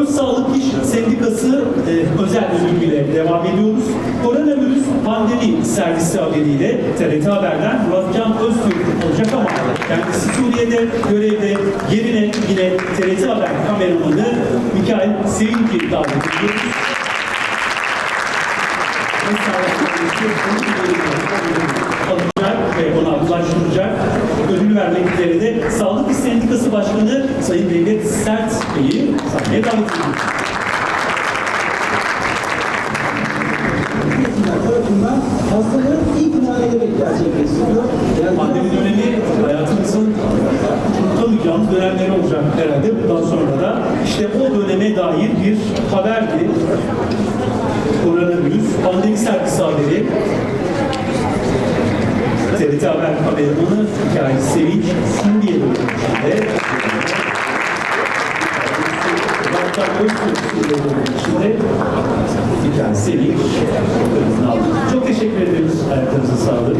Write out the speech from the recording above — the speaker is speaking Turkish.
Öz Sağlık İş Sendikası e, özel bölümüyle devam ediyoruz. Koronavirüs pandemi servisi haberiyle TRT Haber'den Muratcan Öztürk olacak ama kendisi Suriye'de görevde yerine yine TRT Haber kameramanı Mikail Sevinci davet ediyoruz. Öz Sağlık alacak ve ona. De Sağlık İş Sendikası Başkanı Sayın Devlet Sert Bey'i sahneye davet ediyoruz. Tarafından hastaların ilk muayeneleri gerçekleştiriliyor. Yani Pandemi dönemi hayatımızın unutamayacağımız dönemleri olacak herhalde bundan sonra da. işte o döneme dair bir haberdi. Koronavirüs, pandemi servisi TRT Haber kameramanı Hikayet Sevinç Sindiye bölümünde Hatta Öztürk bölümünde Hikayet Sevinç Çok teşekkür ederiz. Hayatınıza sağlık.